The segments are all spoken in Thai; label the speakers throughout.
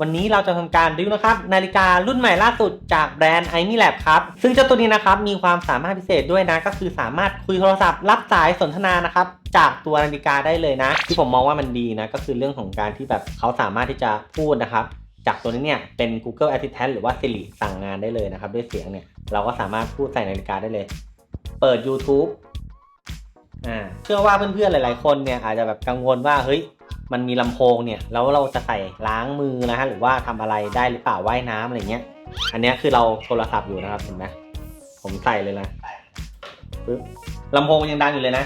Speaker 1: วันนี้เราจะทำการรีวิวนะครับนาฬิการุ่นใหม่ล่าสุดจากแบรนด์ i m i Lab ครับ ซึ่งเจ้าตัวนี้นะครับมีความสามารถพิเศษด้วยนะ ก็คือสามารถคุยโทรศัพท์รับสายสนทนานะครับจากตัวนาฬิกาได้เลยนะ ที่ผมมองว่ามันดีนะก็คือเรื่องของการที่แบบเขาสามารถที่จะพูดนะครับจากตัวนี้เนี่ยเป็น Google Assistant หรือว่า Siri สั่งงานได้เลยนะครับด้วยเสียงเนี่ยเราก็สามารถพูดใส่นาฬิกาได้เลย เปิด YouTube อ่าเชื่อว่าเพื่อนๆหลายๆคนเนี่ยอาจจะแบบกังวลว่าเฮ้ยมันมีลำโพงเนี่ยแล้วเราจะใส่ล้างมือนะฮะหรือว่าทำอะไรได้หรือเปล่าว่ายน้ำอะไรเงี้ย อันนี้คือเราโทรศัพท์อยู่นะครับเห็นไหมผมใส่เลยนะปึ๊บลำโพงยังดังอยู่เลยนะ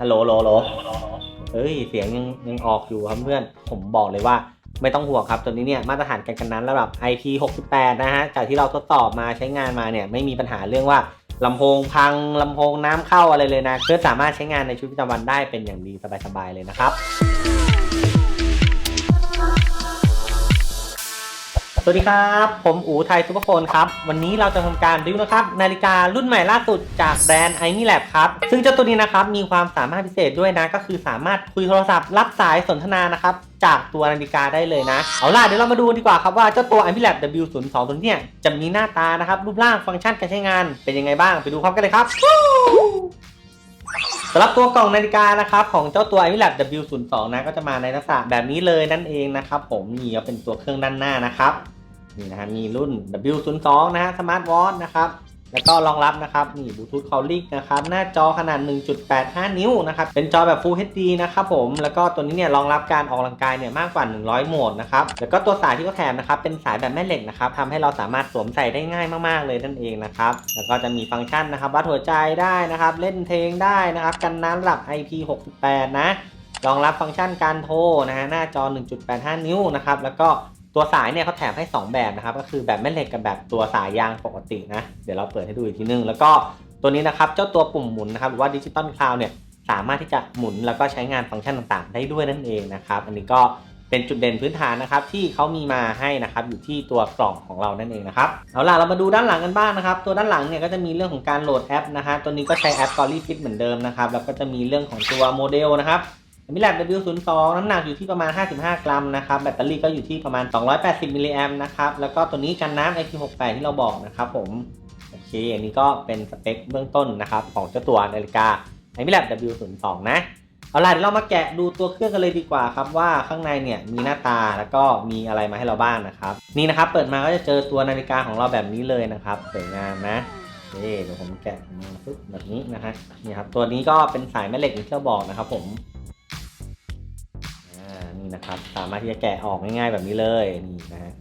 Speaker 1: ฮัลโหลโหลโหลเอ้ยเสียงยังยังออกอยู่ครับเพื่อน ผมบอกเลยว่าไม่ต้องห่วงครับตัวนี้เนี่ยมาตรฐานการกันนั้นระดับ IP68 นะฮะจากที่เราทดสอบมาใช้งานมาเนี่ยไม่มีปัญหาเรื่องว่า ลำโพงพังลำโพงน้ำเข้าอะไรเลยนะเพื่อสามารถใช้งานในชีวิตประจำวันได้เป็นอย่างดีสบายๆเลยนะครับ สวัสดีครับ ผมอูไทยซุปเปอร์โฟนครับ วันนี้เราจะทำการรีวิวนะครับ นาฬิการุ่นใหม่ล่าสุดจากแบรนด์ i m i Lab ครับ ซึ่งเจ้าตัวนี้นะครับ มีความสามารถพิเศษด้วยนะ ก็คือสามารถคุยโทรศัพท์รับสายสนทนานะครับจากตัวนาฬิกาได้เลยนะ เอาล่ะเดี๋ยวเรามาดูดีกว่าครับว่าเจ้าตัว i m i Lab W02 ตัวนี้เนี่ยจะมีหน้าตานะครับรูปร่างฟังก์ชันการใช้งานเป็นยังไงบ้างไปดูพร้อมกันเลยครับสำหรับตัวกล่องนาฬิกานะครับของเจ้าตัว i m i Lab W02 นะก็จะมาในลักษณะแบบนี้เลยนั่นเองนะครับผมนี่ก็เป็นตัวเครื่องด้านหน้านะครับ นี่นะฮะมีรุ่น W02 นะฮะ Smart Watch นะครับแล้วก็รองรับนะครับนี่ Bluetooth Calling นะครับหน้าจอขนาด 1.85 นิ้วนะครับเป็นจอแบบ Full HD นะครับผมแล้วก็ตัวนี้เนี่ยรองรับการออกกำลังกายเนี่ยมากกว่า 100 โหมดนะครับแล้วก็ตัวสายที่เขาแถมนะครับเป็นสายแบบแม่เหล็กนะครับทำให้เราสามารถสวมใส่ได้ง่ายมากๆเลยนั่นเองนะครับแล้วก็จะมีฟังก์ชันนะครับวัดหัวใจได้นะครับเล่นเพลงได้นะครับกันน้ำระดับ IP68 นะรองรับฟังก์ชันการโทรนะฮะหน้าจอ 1.85 นิ้วนะครับแล้วก็ ตัวสายเนี่ยเขาแถมให้ 2 แบบนะครับก็คือแบบแม่เหล็กกับแบบตัวสายยางปกตินะ เดี๋ยวเราเปิดให้ดูอีกทีนึง แล้วก็ตัวนี้นะครับเจ้าตัวปุ่มหมุนนะครับหรือว่าดิจิตอลคลาวเนี่ยสามารถที่จะหมุนแล้วก็ใช้งานฟังก์ชันต่างๆ ได้ด้วยนั่นเองนะครับอันนี้ก็เป็นจุดเด่นพื้นฐานนะครับที่เขามีมาให้นะครับอยู่ที่ตัวกล่องของเรานั่นเองนะครับเอาล่ะเรามาดูด้านหลังกันบ้างนะครับ ตัวด้านหลังเนี่ยก็จะมีเรื่องของการโหลดแอปนะฮะตัวนี้ก็ใช้แอป g o l l y Fit เหมือนเดิมนะครับแล้วก็จะมีเรื่องของตัวโมเดลนะครับ มิแลบ W02 น้ำหนักอยู่ที่ประมาณ 55 กรัมนะครับ แบตเตอรี่ก็อยู่ที่ประมาณ 280มิลลิแอมนะครับ แล้วก็ตัวนี้กันน้ำ IP68 ที่เราบอกนะครับผม โอเค อันนี้ก็เป็นสเปคเบื้องต้นนะครับ ของเจ้าตัวนาฬิกา i m i l a b W02 นะ เอาล่ะเดี๋ยวเรามาแกะดูตัวเครื่องกันเลยดีกว่าครับว่าข้างในเนี่ยมีหน้าตาแล้วก็มีอะไรมาให้เราบ้างนะครับ นี่นะครับเปิดมาก็จะเจอตัวนาฬิกาของเราแบบนี้เลยนะครับสวยงามนะโอเคเดี๋ยวผมแกะมาปึ๊บแบบนี้นะฮะนี่ครับตัวนี้ก็เป็นสายแม่เหล็กที่เราบอกนะครับผม นะครับ สามารถที่จะแกะออกง่ายๆแบบนี้เลยนี่นะฮะ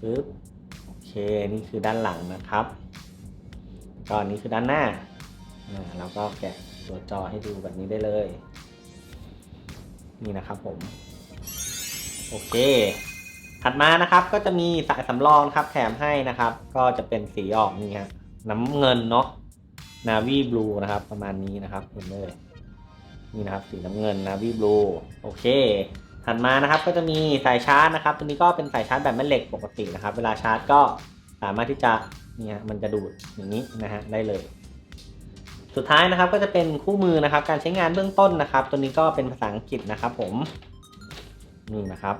Speaker 1: ปึ๊บโอเคนี่คือด้านหลังนะครับก็อนนี้คือด้านหน้าอ่าแล้วก็แกะตัวจอให้ดูแบบนี้ได้เลย นี่นะครับผม โอเค ถัดมานะครับก็จะมีสายสำรองครับแถมให้นะครับ ก็จะเป็นสีออกนี่ฮะน้ำเงินเนาะ navy blue นะครับ ประมาณนี้นะครับเห็นเลย นี่นะครับสีน้ำเงินนะวีบลูโอเค ถัดมานะครับก็จะมีสายชาร์จนะครับ ตัวนี้ก็เป็นสายชาร์จแบบแม่เหล็กปกตินะครับ เวลาชาร์จก็สามารถที่จะเนี่ยมันจะดูดอย่างนี้นะฮะได้เลย สุดท้ายนะครับก็จะเป็นคู่มือนะครับ การใช้งานเบื้องต้นนะครับ ตัวนี้ก็เป็นภาษาอังกฤษนะครับผมนี่นะครับ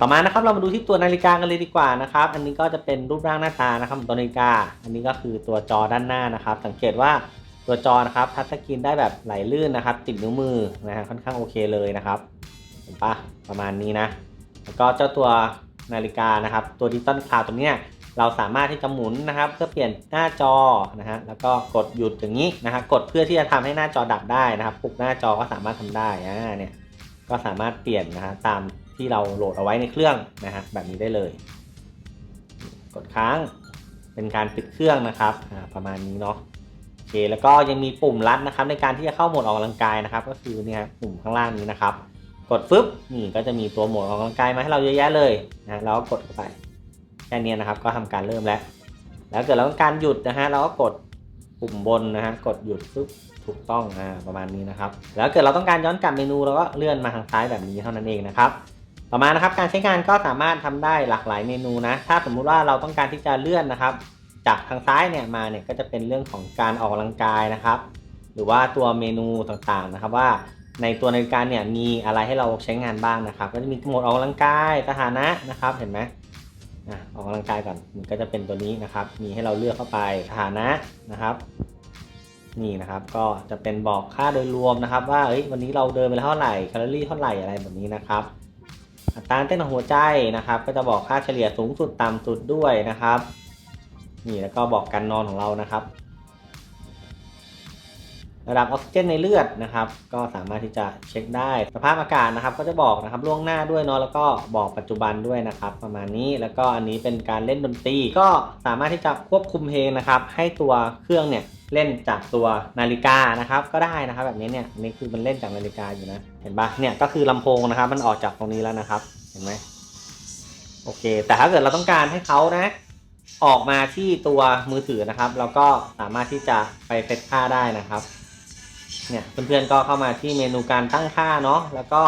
Speaker 1: ต่อมานะครับเรามาดูที่ตัวนาฬิกากันเลยดีกว่านะครับ อันนี้ก็จะเป็นรูปร่างหน้าตานะครับตัวนาฬิกา อันนี้ก็คือตัวจอด้านหน้านะครับ สังเกตว่า ตัวจอนะครับทัชสกรีนได้แบบไหลลื่นนะครับติดนิ้วมือนะฮะค่อนข้างโอเคเลยนะครับเห็นปะประมาณนี้นะแล้วก็เจ้าตัวนาฬิกานะครับตัวดิจิตอลคลาวตัวเนี้ยเราสามารถที่จะหมุนนะครับ เพื่อเปลี่ยนหน้าจอนะฮะแล้วก็กดหยุดอย่างนี้นะครับกดเพื่อที่จะทำให้หน้าจอดับได้นะครับปลุกหน้าจอก็สามารถทำได้อ่าเนี่ยก็สามารถเปลี่ยนนะฮะตามที่เราโหลดเอาไว้ในเครื่องนะฮะแบบนี้ได้เลย กดค้างเป็นการปิดเครื่องนะครับประมาณนี้เนาะ อเคแล้วก็ยังมีปุ่มลัดนะครับในการที่จะเข้าโหมดออกกำลังกายนะครับ ก็คือเนี่ยปุ่มข้างล่างนี้นะครับ กดฟึบนี่ก็จะมีตัวโหมดออกกำลังกายมาให้เราเยอะแยะเลยนะแล้วก็กดเข้าไปแค่นี้นะครับก็ทำการเริ่มแล้ว แล้วเกิดเราต้องการหยุดนะฮะเราก็กดปุ่มบนนะฮะกดหยุดฟึบถูกต้องอ่าประมาณนี้นะครับ แล้วเกิดเราต้องการย้อนกลับเมนูเราก็เลื่อนมาทางซ้ายแบบนี้เท่านั้นเองนะครับต่อมานะครับการใช้งานก็สามารถทำได้หลากหลายเมนูนะถ้าสมมุติว่าเราต้องการที่จะเลื่อนนะครับ จากทางซ้ายเนี่ยมาเนี่ยก็จะเป็นเรื่องของการออกกำลังกายนะครับ หรือว่าตัวเมนูต่างๆนะครับว่าในตัวนาฬิกาเนี่ยมีอะไรให้เราใช้งานบ้างนะครับ ก็จะมีโหมดออกกำลังกายสถานะนะครับเห็นไหมอะออกกำลังกายก่อนมันก็จะเป็นตัวนี้นะครับ มีให้เราเลือกเข้าไปสถานะนะครับ นี่นะครับก็จะเป็นบอกค่าโดยรวมนะครับ ว่าวันนี้เราเดินไปเท่าไหร่แคลอรี่เท่าไหร่อะไรแบบนี้นะครับอัตราเต้นของหัวใจนะครับ ก็จะบอกค่าเฉลี่ยสูงสุดต่ำสุดด้วยนะครับ นี่แล้วก็บอกการนอนของเรานะครับ ระดับออกซิเจนในเลือดนะครับ ก็สามารถที่จะเช็คได้ สภาพอากาศนะครับ ก็จะบอกนะครับล่วงหน้าด้วยเนาะแล้วก็บอกปัจจุบันด้วยนะครับ ประมาณนี้แล้วก็อันนี้เป็นการเล่นดนตรีก็สามารถที่จะควบคุมเพลงนะครับ ให้ตัวเครื่องเนี่ยเล่นจากตัวนาฬิกานะครับก็ได้นะครับแบบนี้เนี่ยนนี่คือมันเล่นจากนาฬิกาอยู่นะ เห็นปะเนี่ยก็คือลำโพงนะครับ มันออกจากตรงนี้แล้วนะครับ เห็นไหมโอเค แต่ถ้าเกิดเราต้องการให้เขานะ ออกมาที่ตัวมือถือนะครับเราก็สามารถที่จะไปเซตค่าได้นะครับ เนี่ยเพื่อนๆก็เข้ามาที่เมนูการตั้งค่าเนาะแล้วก็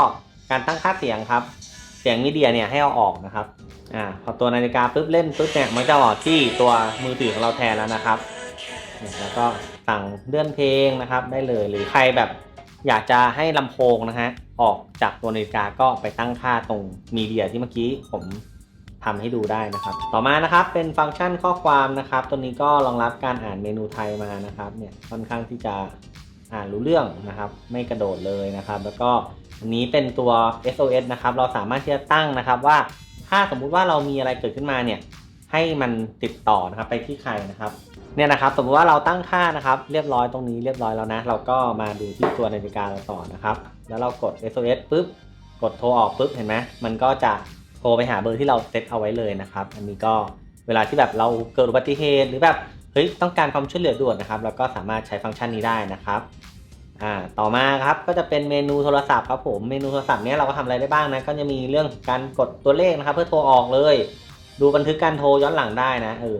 Speaker 1: การตั้งค่าเสียงครับ เสียงมีเดียเนี่ยให้เอาออกนะครับอ่าพอตัวนาฬิกาปุ๊บเล่นปุ๊บเนี่ยมันจะออกที่ตัวมือถือของเราแทนแล้วนะครับเนี่ยแล้วก็สั่งเลื่อนเพลงนะครับ ได้เลยหรือใครแบบอยากจะให้ลำโพงนะฮะออกจากตัวนาฬิกาก็ไปตั้งค่าตรงมีเดียที่เมื่อกี้ผม ทำให้ดูได้นะครับ ต่อมานะครับเป็นฟังก์ชันข้อความนะครับ ตัวนี้ก็รองรับการอ่านเมนูไทยมานะครับเนี่ยค่อนข้างที่จะอ่านรู้เรื่องนะครับ ไม่กระโดดเลยนะครับ แล้วก็อันนี้เป็นตัว SOS นะครับ เราสามารถที่จะตั้งนะครับว่าถ้าสมมุติว่าเรามีอะไรเกิดขึ้นมาเนี่ยให้มันติดต่อนะครับไปที่ใครนะครับเนี่ยนะครับสมมติว่าเราตั้งค่านะครับเรียบร้อยตรงนี้เรียบร้อยแล้วนะ เราก็มาดูที่ตัวนาฬิกาเราต่อนะครับ แล้วเรากด SOS ปุ๊บกดโทรออกปุ๊บเห็นไหมมันก็จะ รไปหาเบอร์ที่เราเซตเอาไว้เลยนะครับ อันนี้ก็เวลาที่แบบเราเกิดอุบัติเหตุหรือแบบเฮ้ยต้องการความช่วยเหลือด่วนนะครับเราก็สามารถใช้ฟังก์ชันนี้ได้นะครับอ่าต่อมาครับก็จะเป็นเมนูโทรศัพท์ครับผมเมนูโทรศัพท์เนี้ยเราก็ทำอะไรได้บ้างนะก็จะมีเรื่องการกดตัวเลขนะครับ เพื่อโทรออกเลย ดูบันทึกการโทรย้อนหลังได้นะเออ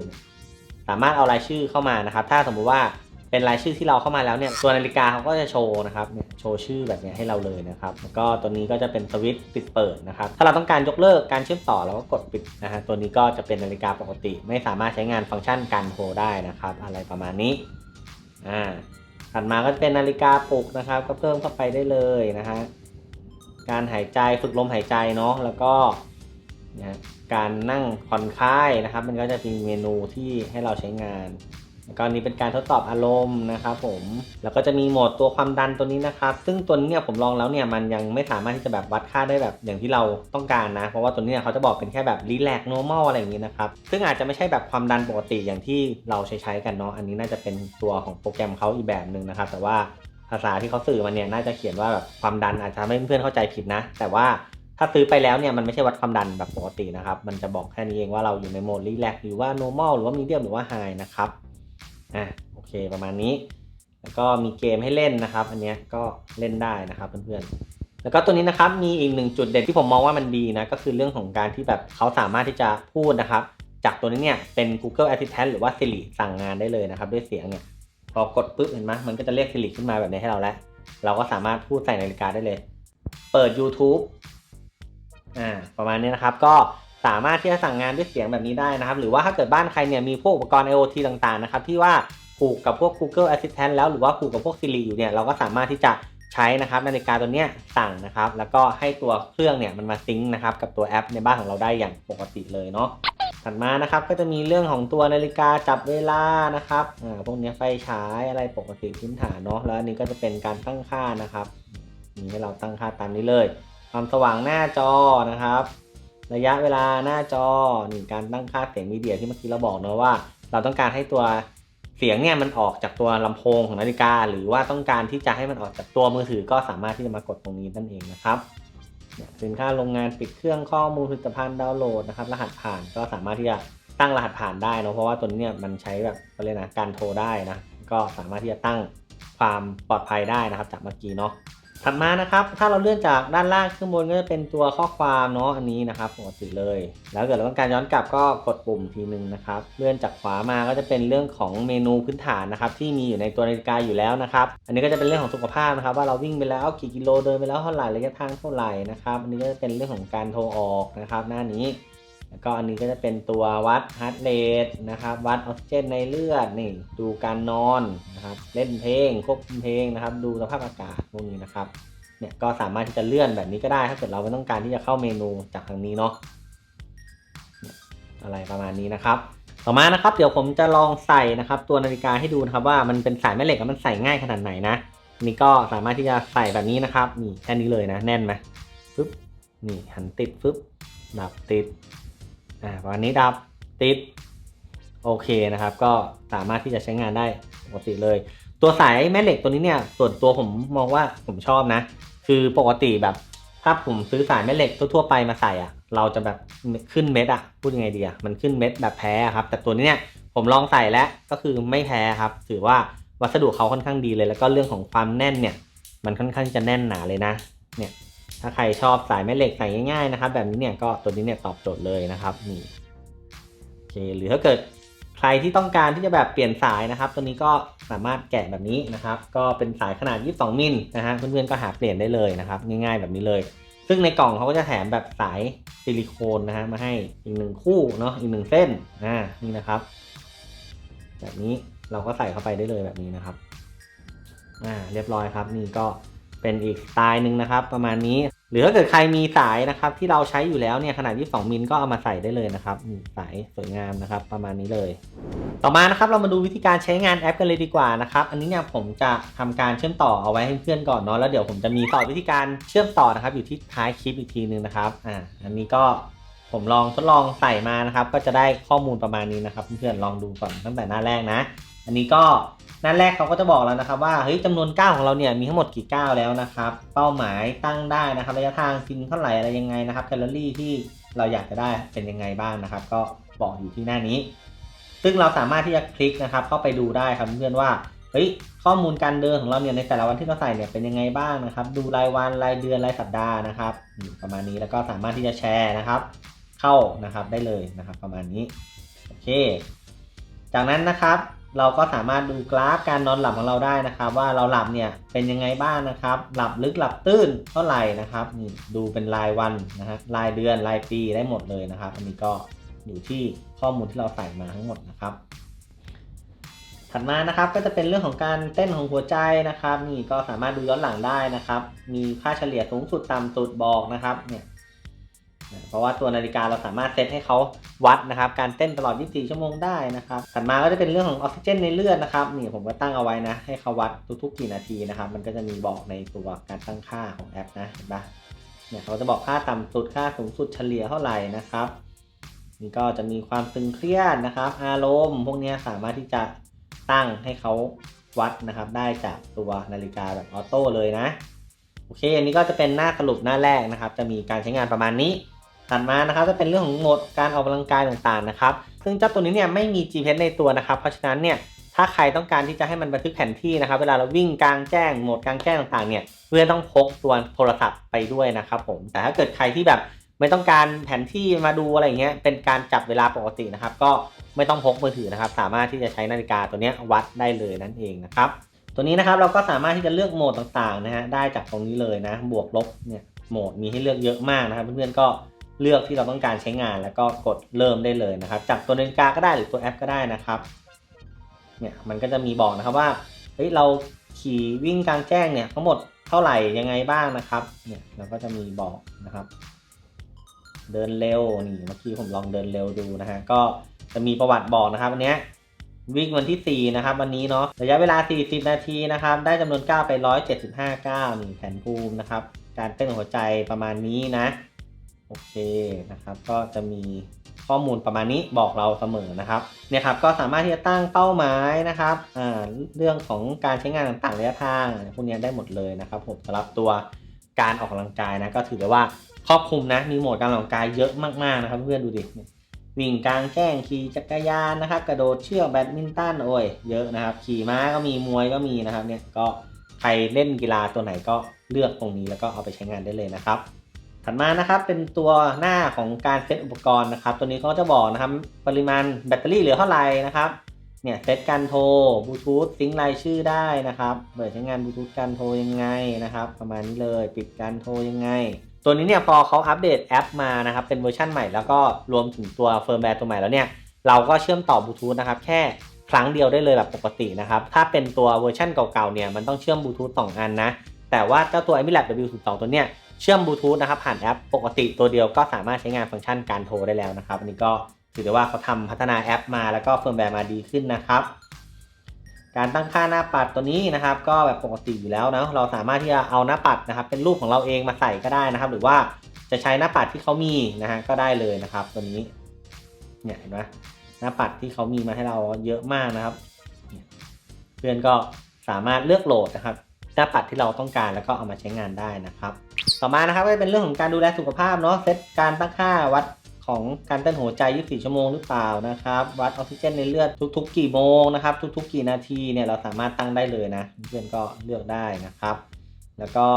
Speaker 1: สามารถเอารายชื่อเข้ามานะครับ ถ้าสมมุติว่า เป็นรายชื่อที่เราเข้ามาแล้วเนี่ยตัวนาฬิกาเขาก็จะโชว์นะครับเนี่ยโชว์ชื่อแบบนี้ให้เราเลยนะครับแล้วก็ตัวนี้ก็จะเป็นสวิตช์ปิดเปิดนะครับถ้าเราต้องการยกเลิกการเชื่อมต่อเราก็กดปิดนะฮะตัวนี้ก็จะเป็นนาฬิกาปกติ ไม่สามารถใช้งานฟังก์ชันการโทรได้นะครับ อะไรประมาณนี้อ่าถัดมาก็จะเป็นนาฬิกาปลุกนะครับ ก็เพิ่มเข้าไปได้เลยนะฮะการหายใจฝึกลมหายใจเนาะแล้วก็นะการนั่งผ่อนคลายนะครับ มันก็จะมีเมนูที่ให้เราใช้งาน ก็นี้เป็นการทดสอบอารมณ์นะครับผม แล้วก็จะมีโหมดตัวความดันตัวนี้นะครับ ซึ่งตัวนี้เนี่ยผมลองแล้วเนี่ยมันยังไม่สามารถที่จะแบบวัดค่าได้แบบอย่างที่เราต้องการนะ เพราะว่าตัวนี้เนี่ยเขาจะบอกเป็นแค่แบบรีแลกโนมอลอะไรอย่างนี้นะครับ ซึ่งอาจจะไม่ใช่แบบความดันปกติอย่างที่เราใช้ใช้กันเนาะ อันนี้น่าจะเป็นตัวของโปรแกรมเขาอีกแบบหนึ่งนะครับ แต่ว่าภาษาที่เขาสื่อมาเนี่ยน่าจะเขียนว่าแบบความดันอาจจะทำให้เพื่อนเข้าใจผิดนะ แต่ว่าถ้าซื้อไปแล้วเนี่ยมันไม่ใช่วัดความดันแบบปกตินะครับ มันจะบอกแค่นี้เองว่าเราอยู่ในโหมดรีแลกหรือว่า normal หรือว่า medium หรือว่า high นะครับ อะโอเคประมาณนี้ แล้วก็มีเกมให้เล่นนะครับ อันนี้ก็เล่นได้นะครับเพื่อนๆ แล้วก็ตัวนี้นะครับมีอีกหนึ่งจุดเด่นที่ผมมองว่ามันดีนะก็คือเรื่องของการที่แบบเขาสามารถที่จะพูดนะครับ จากตัวนี้เนี่ยเป็น Google Assistant หรือว่า Siri สั่งงานได้เลยนะครับ ด้วยเสียงเนี่ยพอกดปุ๊บเห็นไหมมันก็จะเรียก Siri ขึ้นมาแบบนี้ให้เราแล้ว เราก็สามารถพูดใส่นาฬิกาได้เลย เปิด YouTube อ่าประมาณนี้นะครับก็ สามารถที่จะสั่งงานด้วยเสียงแบบนี้ได้นะครับ หรือว่าถ้าเกิดบ้านใครเนี่ยมีพวกอุปกรณ์ IoT ต่างๆนะครับที่ว่าผูกกับพวก Google Assistant แล้วหรือว่าผูกกับพวก Siri อยู่เนี่ยเราก็สามารถที่จะใช้นะครับนาฬิกาตัวเนี้ยสั่งนะครับ แล้วก็ให้ตัวเครื่องเนี่ยมันมาซิงค์นะครับกับตัวแอปในบ้านของเราได้อย่างปกติเลยเนาะถัดมานะครับก็จะมีเรื่องของตัวนาฬิกาจับเวลานะครับอ่าพวกนี้ไฟฉายอะไรปกติพื้นฐานเนาะแล้วอันนี้ก็จะเป็นการตั้งค่านะครับมีให้เราตั้งค่าตามนี้เลย ความสว่างหน้าจอนะครับ ระยะเวลาหน้าจอนี่การตั้งค่าเสียงมีเดียที่เมื่อกี้เราบอกเนอะว่า เราต้องการให้ตัวเสียงเนี่ยมันออกจากตัวลำโพงของนาฬิกา หรือว่าต้องการที่จะให้มันออกจากตัวมือถือก็สามารถที่จะมากดตรงนี้นั่นเองนะครับสินค้าโรงงานปิดเครื่องข้อมูลผลิตภัณฑ์ดาวน์โหลดนะครับรหัสผ่านก็สามารถที่จะตั้งรหัสผ่านได้เนะเพราะว่าตัวนี้เนี่ยมันใช้แบบเขาเรียกนะการโทรได้นะก็สามารถที่จะตั้งความปลอดภัยได้นะครับจากเมื่อกี้เนาะ ถัดมานะครับ ถ้าเราเลื่อนจากด้านล่างขึ้นบนก็จะเป็นตัวข้อความเนาะอันนี้นะครับปกติเลย แล้วเกิดเราต้องการย้อนกลับก็กดปุ่มทีนึงนะครับ เลื่อนจากขวามาก็จะเป็นเรื่องของเมนูพื้นฐานนะครับที่มีอยู่ในตัวนาฬิกาอยู่แล้วนะครับ อันนี้ก็จะเป็นเรื่องของสุขภาพนะครับ ว่าเราวิ่งไปแล้วกี่กิโลเดินไปแล้วเท่าไหร่ระยะทางเท่าไหร่นะครับ อันนี้ก็จะเป็นเรื่องของการโทรออกนะครับ หน้านี้ แล้วก็อันนี้ก็จะเป็นตัววัดฮาร์ดเรทนะครับ วัดออกซิเจนในเลือดนี่ ดูการนอนนะครับ เล่นเพลงควบคุมเพลงนะครับ ดูสภาพอากาศพวกนี้นะครับ เนี่ยก็สามารถที่จะเลื่อนแบบนี้ก็ได้ ถ้าเกิดเราไม่ต้องการที่จะเข้าเมนูจากทางนี้เนาะ อะไรประมาณนี้นะครับ ต่อมานะครับ เดี๋ยวผมจะลองใส่นะครับ ตัวนาฬิกาให้ดูนะครับว่ามันเป็นสายแม่เหล็กมันใส่ง่ายขนาดไหนนะ นี่ก็สามารถที่จะใส่แบบนี้นะครับ นี่แค่นี้เลยนะ แน่นไหมปึ๊บ นี่หันติดปึ๊บดับติด อ่าประมาณนี้ดับติดโอเคนะครับ ก็สามารถที่จะใช้งานได้ปกติเลย ตัวสายแม่เหล็กตัวนี้เนี่ยส่วนตัวผมมองว่าผมชอบนะ คือปกติแบบถ้าผมซื้อสายแม่เหล็กทั่วๆไปมาใส่อะเราจะแบบขึ้นเม็ดอะพูดยังไงดีอะมันขึ้นเม็ดแบบแพ้ครับ แต่ตัวนี้เนี่ยผมลองใส่แล้วก็คือไม่แพ้ครับ ถือว่าวัสดุเขาค่อนข้างดีเลย แล้วก็เรื่องของความแน่นเนี่ย มันค่อนข้างจะแน่นหนาเลยนะ เนี่ย ถ้าใครชอบสายแม่เหล็กใส่ง่ายๆนะครับ แบบนี้เนี่ยก็ตัวนี้เนี่ยตอบโจทย์เลยนะครับนี่โอเคหรือถ้าเกิดใครที่ต้องการที่จะแบบเปลี่ยนสายนะครับ ตัวนี้ก็สามารถแกะแบบนี้นะครับ ก็เป็นสายขนาด 22 มิลนะฮะเพื่อนๆก็หาเปลี่ยนได้เลยนะครับ ง่ายๆแบบนี้เลย ซึ่งในกล่องเขาก็จะแถมแบบสายซิลิโคนนะฮะมาให้อีกหนึ่งคู่เนาะอีกหนึ่งเส้นอ่านี่นะครับ แบบนี้เราก็ใส่เข้าไปได้เลยแบบนี้นะครับอ่าเรียบร้อยครับนี่ก็เป็นอีกสไตล์หนึ่งนะครับ ประมาณนี้ หรือถ้าเกิดใครมีสายนะครับที่เราใช้อยู่แล้วเนี่ยขนาด 22 มิลก็เอามาใส่ได้เลยนะครับสายสวยงามนะครับประมาณนี้เลย ต่อมานะครับเรามาดูวิธีการใช้งานแอปกันเลยดีกว่านะครับอันนี้เนี่ยผมจะทำการเชื่อมต่อเอาไว้ให้เพื่อนก่อนเนาะแล้วเดี๋ยวผมจะมีต่อวิธีการเชื่อมต่อนะครับอยู่ที่ท้ายคลิปอีกทีนึงนะครับอ่าอันนี้ก็ผมลองทดลองใส่มานะครับ ก็จะได้ข้อมูลประมาณนี้นะครับเพื่อนๆลองดูก่อนตั้งแต่หน้าแรกนะ อันนี้ก็น้าแรกเขาก็จะบอกแล้วนะครับว่าเฮ้ยจำนวนก้าวของเราเนี่ยมีทั้งหมดกี่ก้าวแล้วนะครับ เป้าหมายตั้งได้นะครับระยะทางจริงเท่าไหร่อะไรยังไงนะครับแคลอรี่ที่เราอยากจะได้เป็นยังไงบ้างนะครับ ก็บอกอยู่ที่หน้านี้ ซึ่งเราสามารถที่จะคลิกนะครับ เข้าไปดูได้ครับเพื่อนว่าเฮ้ยข้อมูลการเดินของเราเนี่ยในแต่ละวันที่เราใส่เนี่ยเป็นยังไงบ้างนะครับ ดูรายวันรายเดือนรายสัปดาห์นะครับอืมประมาณนี้แล้วก็สามารถที่จะแชร์นะครับ เข้านะครับได้เลยนะครับ ประมาณนี้โอเค จากนั้นนะครับ เราก็สามารถดูกราฟการนอนหลับของเราได้นะครับ ว่าเราหลับเนี่ยเป็นยังไงบ้างนะครับ หลับลึกหลับตื้นเท่าไหร่นะครับนี่ดูเป็นรายวันนะฮะรายเดือนรายปีได้หมดเลยนะครับ อันนี้ก็อยู่ที่ข้อมูลที่เราใส่มาทั้งหมดนะครับ ถัดมานะครับก็จะเป็นเรื่องของการเต้นของหัวใจนะครับ นี่ก็สามารถดูย้อนหลังได้นะครับ มีค่าเฉลี่ยสูงสุดต่ำสุดบอกนะครับเนี่ย เพราะว่าตัวนาฬิกาเราสามารถเซตให้เขาวัดนะครับ การเต้นตลอด 24 ชั่วโมงได้นะครับ ถัดมาก็จะเป็นเรื่องของออกซิเจนในเลือดนะครับ นี่ผมก็ตั้งเอาไว้นะ ให้เขาวัดทุกๆกี่นาทีนะครับ มันก็จะมีบอกในตัวการตั้งค่าของแอปนะ เห็นปะเนี่ยเขาจะบอกค่าต่ำสุด ค่าสูงสุดเฉลี่ยเท่าไหร่นะครับ นี่ก็จะมีความตึงเครียดนะครับ อารมณ์พวกนี้สามารถที่จะตั้งให้เขาวัดนะครับ ได้จากตัวนาฬิกาแบบออโต้เลยนะ โอเค อันนี้ก็จะเป็นหน้าสรุปหน้าแรกนะครับ จะมีการใช้งานประมาณนี้ ถัดมานะครับจะเป็นเรื่องของโหมดการออกกำลังกายต่างๆนะครับ ซึ่งเจ้าตัวนี้เนี่ยไม่มี GPS ในตัวนะครับ เพราะฉะนั้นเนี่ยถ้าใครต้องการที่จะให้มันบันทึกแผนที่นะครับ เวลาเราวิ่งกลางแจ้งโหมดกลางแจ้งต่างๆเนี่ยเพื่อนต้องพกตัวโทรศัพท์ไปด้วยนะครับผมแต่ถ้าเกิดใครที่แบบไม่ต้องการแผนที่มาดูอะไรอย่างเงี้ยเป็นการจับเวลาปกตินะครับ ก็ไม่ต้องพกมือถือนะครับ สามารถที่จะใช้นาฬิกาตัวนี้วัดได้เลยนั่นเองนะครับตัวนี้นะครับเราก็สามารถที่จะเลือกโหมดต่างๆนะฮะได้จากตรงนี้เลยนะ บวกลบเนี่ยโหมดมีให้เลือกเยอะมากนะครับ เพื่อนๆก็ เลือกที่เราต้องการใช้งานแล้วก็กดเริ่มได้เลยนะครับ จากตัวนาฬิกาก็ได้หรือตัวแอปก็ได้นะครับเนี่ยมันก็จะมีบอกนะครับว่าเฮ้ยเราขี่วิ่งกลางแจ้งเนี่ยทั้งหมดเท่าไหร่ยังไงบ้างนะครับเนี่ยเราก็จะมีบอกนะครับ เดินเร็วนี่เมื่อกี้ผมลองเดินเร็วดูนะฮะก็จะมีประวัติบอกนะครับอันเนี้ยวิ่งวันที่ 4 นะครับ วันนี้เนาะระยะเวลา 40 นาทีนะครับ ได้จำนวนก้าวไป 175ก้าวนี่แผนภูมินะครับ การเต้นหัวใจประมาณนี้นะ โอเคนะครับ ก็จะมีข้อมูลประมาณนี้บอกเราเสมอนะครับเนี่ยครับก็สามารถที่จะตั้งเป้าหมายนะครับอ่าเรื่องของการใช้งานต่างๆระยะทางพวกนี้ได้หมดเลยนะครับผมสำหรับตัวการออกกำลังกายนะก็ถือได้ว่าครอบคลุมนะมีโหมดการออกกำลังกายเยอะมากๆนะครับ เพื่อนดูดิวิ่งกลางแจ้งขี่จักรยานนะครับ กระโดดเชือกแบดมินตันโอ้ยเยอะนะครับ ขี่ม้าก็มีมวยก็มีนะครับเนี่ยก็ใครเล่นกีฬาตัวไหนก็เลือกตรงนี้แล้วก็เอาไปใช้งานได้เลยนะครับ ถัดมานะครับเป็นตัวหน้าของการเซตอุปกรณ์นะครับ ตัวนี้เขาจะบอกนะครับปริมาณแบตเตอรี่เหลือเท่าไหร่นะครับเนี่ยเซตการโทรบลูทูธซิงค์รายชื่อได้นะครับเปิดใช้งานบลูทูธการโทรยังไงนะครับ ประมาณนี้เลยปิดการโทรยังไง ตัวนี้เนี่ยพอเขาอัปเดตแอปมานะครับ เป็นเวอร์ชันใหม่แล้วก็รวมถึงตัวเฟิร์มแวร์ตัวใหม่แล้วเนี่ย เราก็เชื่อมต่อบลูทูธนะครับ แค่ครั้งเดียวได้เลยแบบปกตินะครับ ถ้าเป็นตัวเวอร์ชันเก่าๆเนี่ยมันต้องเชื่อมบลูทูธสองอันนะแต่ว่าเจ้าตัว i m i l a b W02 ตัวเนี้ย เชื่อมบลูทูธนะครับผ่านแอปปกติตัวเดียวก็สามารถใช้งานฟังก์ชันการโทรได้แล้วนะครับอันนี้ก็ถือได้ว่าเขาทำพัฒนาแอปมาแล้วก็เฟิร์มแวร์มาดีขึ้นนะครับ การตั้งค่าหน้าปัดตัวนี้นะครับ ก็แบบปกติอยู่แล้วนะเราสามารถที่จะเอาหน้าปัดนะครับ เป็นรูปของเราเองมาใส่ก็ได้นะครับ หรือว่าจะใช้หน้าปัดที่เขามีนะฮะก็ได้เลยนะครับ ตัวนี้เนี่ยเห็นไหมหน้าปัดที่เขามีมาให้เราเยอะมากนะครับเนี่ยเพื่อนก็สามารถเลือกโหลดนะครับ หน้าปัดที่เราต้องการแล้วก็เอามาใช้งานได้นะครับ ต่อมานะครับก็จะเป็นเรื่องของการดูแลสุขภาพเนาะเซตการตั้งค่าวัดของการเต้นหัวใจ 24 ชั่วโมงหรือเปล่านะครับ วัดออกซิเจนในเลือดทุก ๆ กี่โมงนะครับ ทุก ๆ กี่นาทีเนี่ยเราสามารถตั้งได้เลยนะ เพื่อนก็เลือกได้นะครับ แล้วก็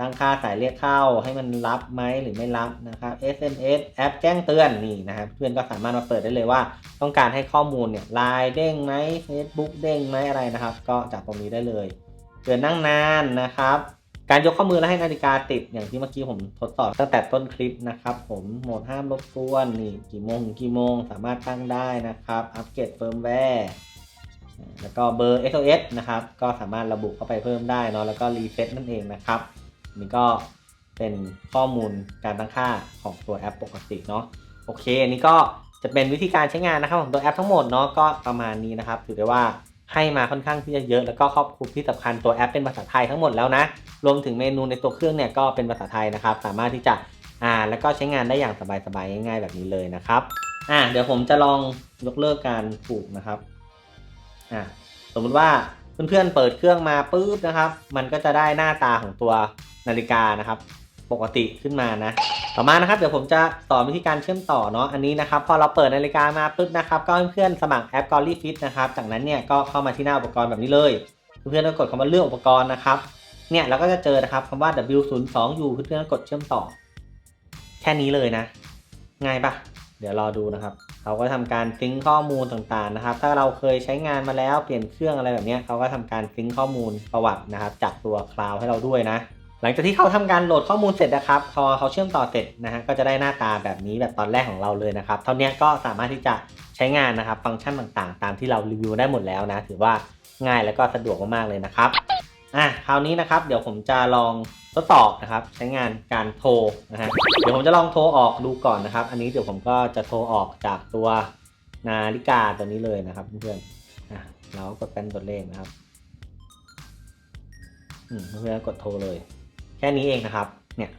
Speaker 1: ตั้งค่าสายเรียกเข้าให้มันรับไหมหรือไม่รับนะครับ SMS แอปแจ้งเตือนนี่นะครับเพื่อนก็สามารถมาเปิดได้เลยว่า ต้องการให้ข้อมูลเนี่ยไลน์เด้งไหม Facebook เด้งไหมอะไรนะครับ ก็จากตรงนี้ได้เลย เตือนนั่งนานนะครับ การยกข้อมือและให้นาฬิกาติดอย่างที่เมื่อกี้ผมทดสอบตั้งแต่ต้นคลิปนะครับ ผมโหมดห้ามรบกวนนี่กี่โมงถึงกี่โมงสามารถตั้งได้นะครับ อัปเกรดเฟิร์มแวร์แล้วก็เบอร์ SOS นะครับ ก็สามารถระบุเข้าไปเพิ่มได้เนาะแล้วก็รีเซ็ตนั่นเองนะครับนี่ก็เป็นข้อมูลการตั้งค่าของตัวแอปปกติเนาะโอเคอันนี้ก็จะเป็นวิธีการใช้งานนะครับของตัวแอปทั้งหมดเนาะก็ประมาณนี้นะครับถือได้ว่า ให้มาค่อนข้างที่จะเยอะแล้วก็ครอบคลุมที่สำคัญตัวแอปเป็นภาษาไทยทั้งหมดแล้วนะ รวมถึงเมนูในตัวเครื่องเนี่ยก็เป็นภาษาไทยนะครับ สามารถที่จะอ่านแล้วก็ใช้งานได้อย่างสบายๆง่ายๆแบบนี้เลยนะครับอ่าเดี๋ยวผมจะลองยกเลิกการผูกนะครับอ่าสมมุติว่าเพื่อนๆเปิดเครื่องมาปุ๊บนะครับ มันก็จะได้หน้าตาของตัวนาฬิกานะครับ ปกติขึ้นมานะ ต่อมานะครับเดี๋ยวผมจะสอนวิธีการเชื่อมต่อเนาะอันนี้นะครับพอเราเปิดนาฬิกามาปุ๊บนะครับก็เพื่อนๆสมัครแอป g o l y Fit นะครับจากนั้นเนี่ยก็เข้ามาที่หน้าอุปกรณ์แบบนี้เลย เพื่อนๆก็กดคำว่าเลือกอุปกรณ์นะครับเนี่ยเราก็จะเจอนะครับคำว่า W02U เพื่อนๆกดเชื่อมต่อ แค่นี้เลยนะ ง่ายปะเดี๋ยวรอดูนะครับเขาก็ทำการซิงข้อมูลต่างๆนะครับ ถ้าเราเคยใช้งานมาแล้วเปลี่ยนเครื่องอะไรแบบนี้เขาก็ทำการซิงข้อมูลประวัตินะครับ จากตัวคลาวให้เราด้วยนะ หลังจากที่เขาทำการโหลดข้อมูลเสร็จนะครับ พอเขาเชื่อมต่อเสร็จนะฮะก็จะได้หน้าตาแบบนี้แบบตอนแรกของเราเลยนะครับ เท่านี้ก็สามารถที่จะใช้งานนะครับ ฟังก์ชันต่างๆ ตามที่เรารีวิวได้หมดแล้วนะ ถือว่าง่ายแล้วก็สะดวกมากๆเลยนะครับอะคราวนี้นะครับ เดี๋ยวผมจะลองทดสอบนะครับ ใช้งานการโทรนะฮะเดี๋ยวผมจะลองโทรออกดูก่อนนะครับ อันนี้เดี๋ยวผมก็จะโทรออกจากตัวนาฬิกาตัวนี้เลยนะครับเพื่อนๆอะเราก็กดเป็นตัวเลขนะครับ อืมเพื่อนๆกดโทรเลย แค่นี้เองนะครับ เนี่ย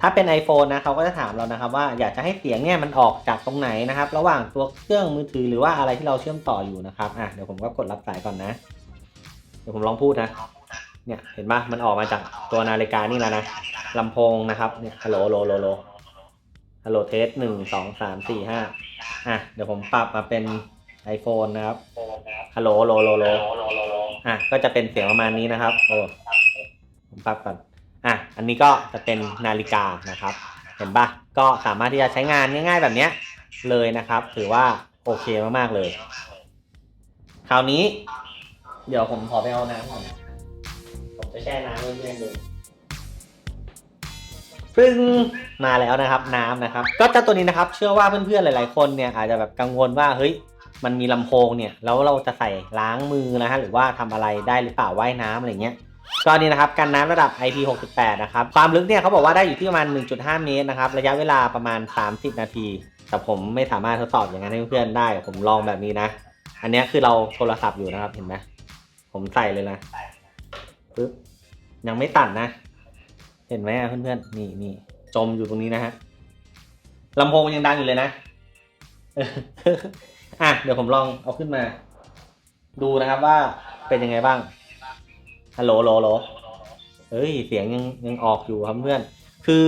Speaker 1: ถ้าเป็น iPhone นะเขาก็จะถามเรานะครับ ว่าอยากจะให้เสียงเนี่ยมันออกจากตรงไหนนะครับ ระหว่างตัวเครื่องมือถือหรือว่าอะไรที่เราเชื่อมต่ออยู่นะครับอะเดี๋ยวผมก็กดรับสายก่อนนะ เดี๋ยวผมลองพูดนะเนี่ยเห็นปะมันออกมาจากตัวนาฬิกานี่แล้วนะลำโพงนะครับเนี่ยฮัลโหลโลโลโลฮัลโหลเทสหนึ่งสองสามสี่ห้าอะเดี๋ยวผมปรับมาเป็น iPhone นะครับฮัลโหลโลโลโลอะก็จะเป็นเสียงประมาณนี้นะครับโอ้ ผมปรับก่อนอะอันนี้ก็จะเป็นนาฬิกานะครับ เห็นปะก็สามารถที่จะใช้งานง่าย ๆ แบบเนี้ยเลยนะครับ ถือว่าโอเคมากๆเลย คราวนี้ เดี๋ยวผมขอไปเอาน้ำก่อนผมจะแช่น้ำเพื่อนๆดูซึ่งมาแล้วนะครับน้ำนะครับ ก็เจ้าตัวนี้นะครับ เชื่อว่าเพื่อนๆหลาย ๆ คนเนี่ยอาจจะแบบกังวลว่าเฮ้ยมันมีลำโพงเนี่ยแล้วเราจะใส่ล้างมือนะฮะหรือว่าทำอะไรได้หรือเปล่าว่ายน้ำอะไรเงี้ย ก็นี่นะครับกันน้ำระดับ IP68 นะครับ ความลึกเนี่ยเขาบอกว่าได้อยู่ที่ประมาณ 1.5 เมตรนะครับ ระยะเวลาประมาณ 30 นาที แต่ผมไม่สามารถทดสอบอย่างนั้นให้เพื่อนได้ ผมลองแบบนี้นะ อันนี้คือเราโทรศัพท์อยู่นะครับเห็นไหมผมใส่เลยนะปึ๊บยังไม่ตัดนะ เห็นไหมเพื่อนๆนี่นี่จมอยู่ตรงนี้นะฮะลำโพงยังดังอยู่เลยนะอะเดี๋ยวผมลองเอาขึ้นมา ดูนะครับว่าเป็นยังไงบ้าง ฮัลโหลโหลโหลเฮ้ย เสียงยังยังออกอยู่ครับเพื่อน คือ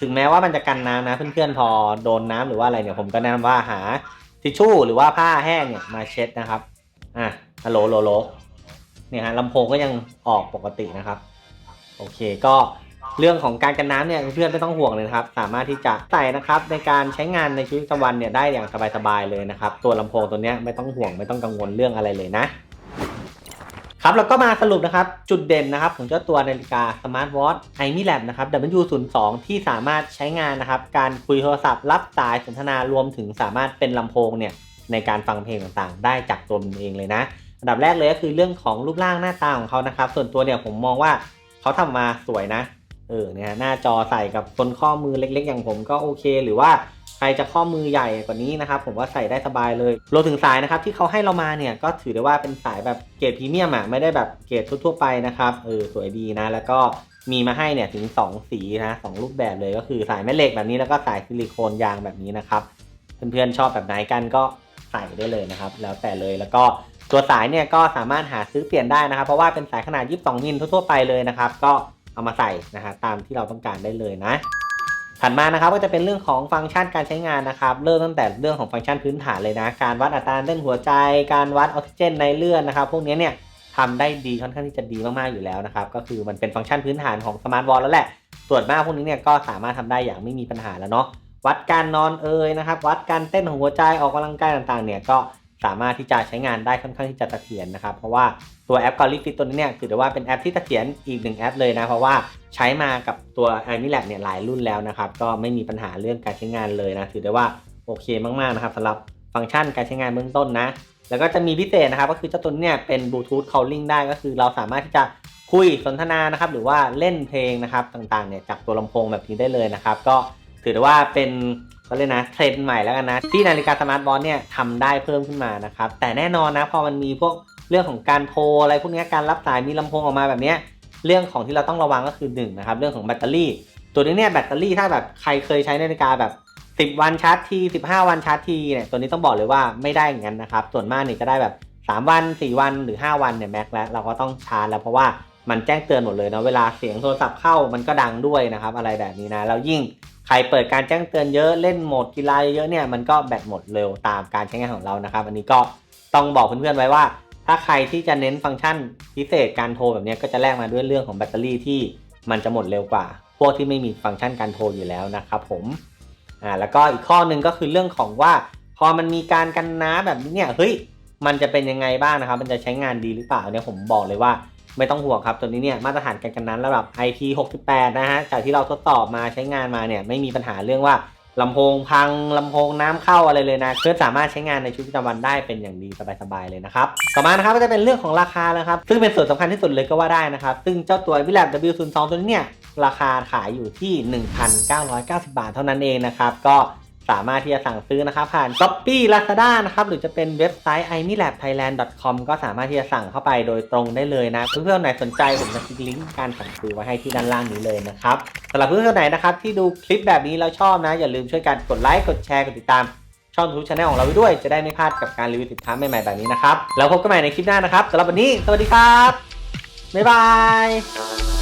Speaker 1: ถึงแม้ว่ามันจะกันน้ำนะเพื่อนๆ พอโดนน้ำหรือว่าอะไรเนี่ยผมก็แนะนำว่าหาทิชชู่หรือว่าผ้าแห้งเนี่ยมาเช็ดนะครับ อะฮัลโหลโหลโหลเนี่ยฮะลำโพงก็ยังออกปกตินะครับ โอเคก็เรื่องของการกันน้ำเนี่ยเพื่อนไม่ต้องห่วงเลยครับ สามารถที่จะใส่นะครับในการใช้งานในชีวิตประจำวันเนี่ยได้อย่างสบายๆเลยนะครับ ตัวลำโพงตัวเนี้ยไม่ต้องห่วงไม่ต้องกังวลเรื่องอะไรเลยนะ ครับแล้วก็มาสรุปนะครับ จุดเด่นนะครับของเจ้าตัวนาฬิกาสมาร์ทวอทไอมิแลบนะครับ W02 ที่สามารถใช้งานนะครับ การคุยโทรศัพท์ รับสายสนทนารวมถึงสามารถเป็นลำโพงเนี่ยในการฟังเพลงต่างๆ ได้จากตัวมันเองเลยนะอันดับแรกเลยก็คือเรื่องของรูปร่างหน้าตาของเขานะครับ ส่วนตัวเนี่ยผมมองว่าเขาทำมาสวยนะเออเนี่ยหน้าจอใส่กับคนข้อมือเล็ก ๆ อย่างผมก็โอเค หรือว่า ใครจะข้อมือใหญ่กว่านี้นะครับผมว่าใส่ได้สบายเลยรวมถึงสายนะครับที่เขาให้เรามาเนี่ยก็ถือได้ว่าเป็นสายแบบเกรดพรีเมียมอะไม่ได้แบบเกรดทั่วๆไปนะครับเออสวยดีนะ แล้วก็มีมาให้เนี่ยถึง 2 สีนะสองรูปแบบเลยก็คือสายแม่เหล็กแบบนี้แล้วก็สายซิลิโคนยางแบบนี้นะครับเพื่อนๆชอบแบบไหนกันก็ใส่ได้เลยนะครับ แล้วแต่เลยแล้วก็ตัวสายเนี่ยก็สามารถหาซื้อเปลี่ยนได้นะครับ เพราะว่าเป็นสายขนาด 22 มิลทั่วๆไปเลยนะครับ ก็เอามาใส่นะฮะตามที่เราต้องการได้เลยนะ ถัดมานะครับก็จะเป็นเรื่องของฟังก์ชันการใช้งานนะครับ เริ่มตั้งแต่เรื่องของฟังก์ชันพื้นฐานเลยนะ การวัดอัตราเต้นหัวใจ การวัดออกซิเจนในเลือดนะครับ พวกนี้เนี่ยทำได้ดีค่อนข้างที่จะดีมากๆอยู่แล้วนะครับก็คือมันเป็นฟังก์ชันพื้นฐานของสมาร์ทวอลแล้วแหละ ส่วนมากพวกนี้เนี่ยก็สามารถทำได้อย่างไม่มีปัญหาแล้วเนาะวัดการนอนเอ่ยนะครับ วัดการเต้นของหัวใจออกกำลังกายต่างๆ เนี่ยก็ สามารถที่จะใช้งานได้ค่อนข้างที่จะเสถียรนะครับ เพราะว่าตัวแอป g a l l y Fit ตัวนี้เนี่ยถือได้ว่าเป็นแอปที่เสถียรอีกหนึ่งแอปเลยนะ เพราะว่าใช้มากับตัว i m i l a b เนี่ยหลายรุ่นแล้วนะครับ ก็ไม่มีปัญหาเรื่องการใช้งานเลยนะ ถือได้ว่าโอเคมากๆนะครับสำหรับฟังก์ชันการใช้งานเบื้องต้นนะ แล้วก็จะมีพิเศษนะครับ ก็คือเจ้าตัวนี้เนี่ยเป็น Bluetooth Calling ได้ก็คือเราสามารถที่จะคุยสนทนานะครับหรือว่าเล่นเพลงนะครับต่างๆเนี่ยจากตัวลำโพงแบบนี้ได้เลยนะครับก็ ถือได้ว่าเป็นก็เลยนะเทรนด์ใหม่แล้วกันนะ ที่นาฬิกาสมาร์ทวอทเนี่ยทำได้เพิ่มขึ้นมานะครับ แต่แน่นอนนะพอมันมีพวกเรื่องของการโทรอะไรพวกนี้การรับสายมีลำโพงออกมาแบบนี้เรื่องของที่เราต้องระวังก็คือหนึ่งนะครับเรื่องของแบตเตอรี่ ตัวนี้เนี่ยแบตเตอรี่ถ้าแบบใครเคยใช้นาฬิกาแบบ 10 วันชาร์จที15 วันชาร์จทีเนี่ยตัวนี้ต้องบอกเลยว่าไม่ได้อย่างนั้นนะครับส่วนมากเนี่ยจะได้แบบ 3 วัน 4 วันหรือ 5 วันเนี่ยแม็กแล้วเราก็ต้องชาร์จแล้วเพราะว่า มันแจ้งเตือนหมดเลยนะเวลาเสียงโทรศัพท์เข้ามันก็ดังด้วยนะครับ อะไรแบบนี้นะแล้วยิ่งใครเปิดการแจ้งเตือนเยอะเล่นโหมดกีฬาเยอะเนี่ยมันก็แบตหมดเร็วตามการใช้งานของเรานะครับ อันนี้ก็ต้องบอกเพื่อนๆไว้ว่า ถ้าใครที่จะเน้นฟังก์ชันพิเศษการโทรแบบนี้ก็จะแลกมาด้วยเรื่องของแบตเตอรี่ที่มันจะหมดเร็วกว่า พวกที่ไม่มีฟังก์ชันการโทรอยู่แล้วนะครับผมอ่าแล้วก็อีกข้อหนึ่งก็คือเรื่องของว่า พอมันมีการกันน้ำแบบนี้เนี่ยเฮ้ยมันจะเป็นยังไงบ้างนะครับ มันจะใช้งานดีหรือเปล่าเนี่ยผมบอกเลยว่า ไม่ต้องห่วงครับตัวนี้เนี่ยมาตรฐานการกันน้ำระดับ IP68 นะฮะจากที่เราทดสอบมาใช้งานมาเนี่ยไม่มีปัญหาเรื่องว่าลำโพงพังลำโพงน้ำเข้าอะไรเลยนะเพื่อสามารถใช้งานในชีวิตประจำวันได้เป็นอย่างดีสบายๆเลยนะครับต่อมานะครับก็จะเป็นเรื่องของราคาแล้วครับซึ่งเป็นส่วนสำคัญที่สุดเลยก็ว่าได้นะครับซึ่งเจ้าตัววิล a b W02 ตัวนี้เนี่ยราคาขายอยู่ที่ 1,990 บาทเท่านั้นเองนะครับก็ สามารถที่จะสั่งซื้อนะครับผ่าน Shopee Lazada นะครับหรือจะเป็นเว็บไซต์ i m i l a b thailand com ก็สามารถที่จะสั่งเข้าไปโดยตรงได้เลยนะ เพื่อนๆไหนสนใจผมจะทิ้งลิงก์การสั่งซื้อไว้ให้ที่ด้านล่างนี้เลยนะครับสำหรับเพื่อนๆไหนนะครับที่ดูคลิปแบบนี้แล้วชอบนะ อย่าลืมช่วยกันกดไลค์กดแชร์กดติดตามช่องทูช anel ของเราไว้ด้วยจะได้ไม่พลาดกับการรีวิวสินค้าใหม่ๆแบบนี้นะครับแล้วพบกันใหม่ในคลิปหน้านะครับสำหรับวันนี้สวัสดีครับบ๊ายบาย